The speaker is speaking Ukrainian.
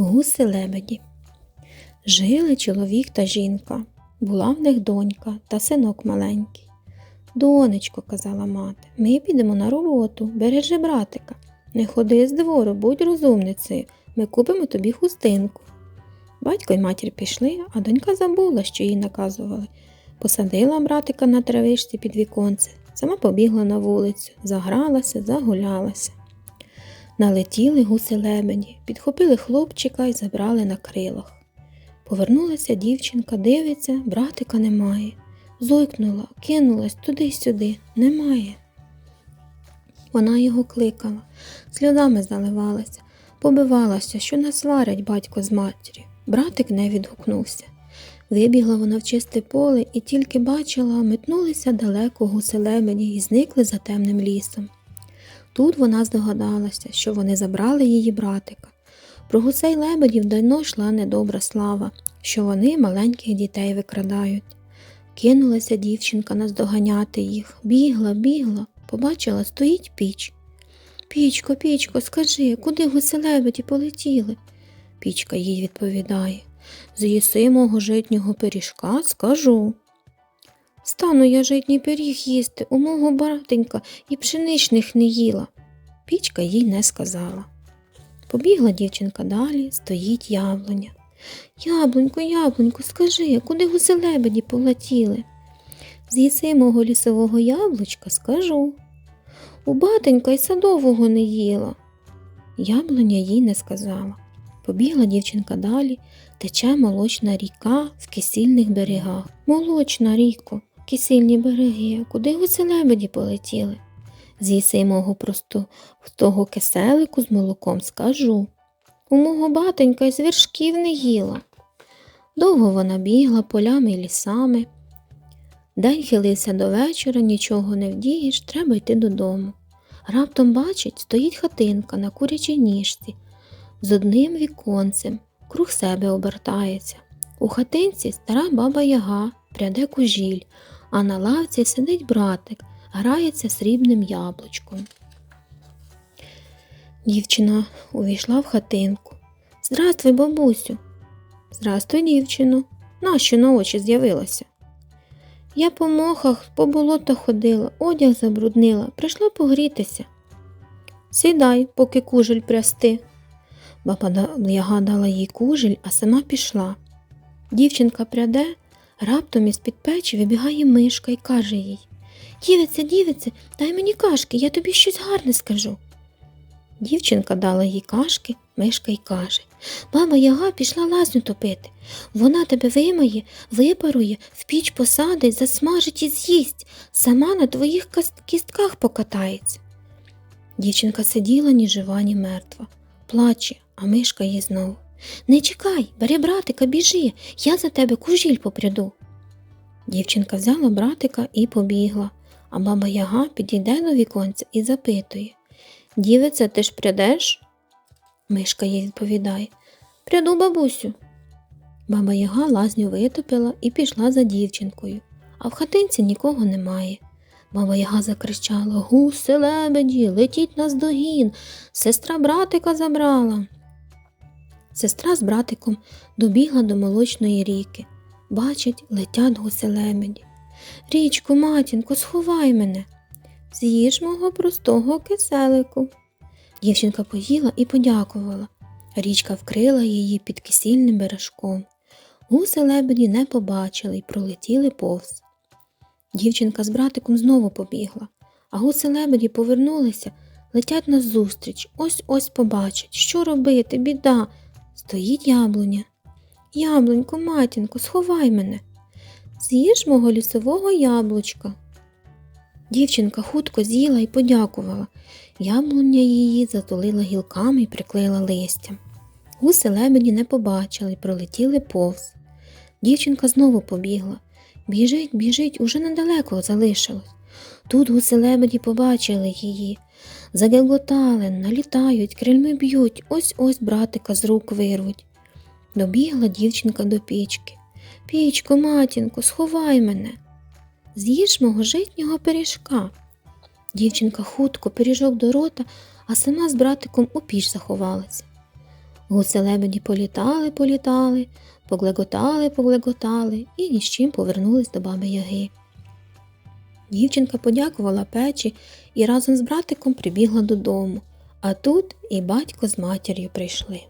Гуси лебеді. Жили чоловік та жінка. Була в них донька та синок маленький. Донечко, казала мати, ми підемо на роботу, бережи братика. Не ходи з двору, будь розумницею, ми купимо тобі хустинку. Батько й матір пішли, а донька забула, що їй наказували. Посадила братика на травичці під віконце, сама побігла на вулицю, загралася, загулялася. Налетіли гуси лебеді, підхопили хлопчика і забрали на крилах. Повернулася дівчинка, дивиться, братика немає. Зойкнула, кинулась туди-сюди, немає. Вона його кликала, сльозами заливалася, побивалася, що нас сварять батько з матір'ю. Братик не відгукнувся. Вибігла вона в чисте поле і тільки бачила, метнулися далеко гуси лебеді і зникли за темним лісом. Тут вона здогадалася, що вони забрали її братика. Про гусей лебедів давно йшла недобра слава, що вони маленьких дітей викрадають. Кинулася дівчинка наздоганяти їх, бігла, бігла, побачила, стоїть піч. Пічко, пічко, скажи, куди гуси лебеді полетіли? Пічка їй відповідає. З'їси мого житнього пиріжка, скажу. Стану я житній пиріг їсти, у мого братенька і пшеничних не їла. Пічка їй не сказала. Побігла дівчинка далі, стоїть яблуня. Яблунько, яблунько, скажи, куди гуси лебеді полетіли? З'їси мого лісового яблучка, скажу. У батенька й садового не їла. Яблуня їй не сказала. Побігла дівчинка далі, тече молочна ріка в кисільних берегах. Молочна ріко, кисільні береги, куди гуси лебеді полетіли? З'їси мого просто того киселику з молоком скажу. У мого батенька й з вершків не їла. Довго вона бігла полями й лісами. День хилився до вечора, нічого не вдієш, треба йти додому. Раптом бачить, стоїть хатинка на курячій ніжці з одним віконцем, круг себе обертається. У хатинці стара баба яга пряде кужіль, а на лавці сидить братик, грається срібним яблучком. Дівчина увійшла в хатинку. Здравствуй, бабусю. Здрастуй, дівчино. Нащо на очі з'явилася? Я по мохах, по болотах ходила, одяг забруднила, прийшла погрітися. Сідай, поки кужель прясти. Баба яга дала їй кужель, а сама пішла. Дівчинка пряде, раптом із під печі вибігає мишка і каже їй Дівице, дівице, дай мені кашки, я тобі щось гарне скажу. Дівчинка дала їй кашки, мишка й каже Баба яга пішла лазню топити. Вона тебе вимиє, випарує, в піч посадить, засмажить і з'їсть, сама на твоїх кістках покатається. Дівчинка сиділа ні жива, ні мертва, плаче, а мишка їй знову. Не чекай, бери братика, біжи, я за тебе кужіль попряду. Дівчинка взяла братика і побігла, а баба Яга підійде до віконця і запитує Дівице, ти ж прядеш? Мишка їй відповідає Пряду, бабусю. Баба Яга лазню витопила і пішла за дівчинкою, а в хатинці нікого немає. Баба Яга закричала Гуси, лебеді, летіть наздогін, сестра братика забрала. Сестра з братиком добігла до молочної ріки. Бачить, летять гуси лебеді. Річко, матінко, сховай мене. З'їж мого простого киселику. Дівчинка поїла і подякувала. Річка вкрила її під кисільним бережком. Гуси лебеді не побачили й пролетіли повз. Дівчинка з братиком знову побігла, а гуси лебеді повернулися, летять назустріч, ось ось побачать, що робити, біда. Стоїть яблуня. Яблунько, матінко, сховай мене. З'їж мого лісового яблучка. Дівчинка хутко з'їла і подякувала. Яблуня її затулила гілками і приклеїла листям. Гуси лебеді не побачили й пролетіли повз. Дівчинка знову побігла. Біжить, біжить, уже недалеко залишилось. Тут гуси лебеді побачили її. Загелготали, налітають, крильми б'ють, ось ось братика з рук вирвуть. Добігла дівчинка до пічки. Пічко, матінко, сховай мене. З'їж мого житнього пиріжка. Дівчинка хутко пиріжок до рота, а сама з братиком у піч заховалася. Гуселебеді політали, політали, поглеготали, поглеготали і ні з чим повернулись до баби Яги. Дівчинка подякувала печі і разом з братиком прибігла додому, а тут і батько з матір'ю прийшли.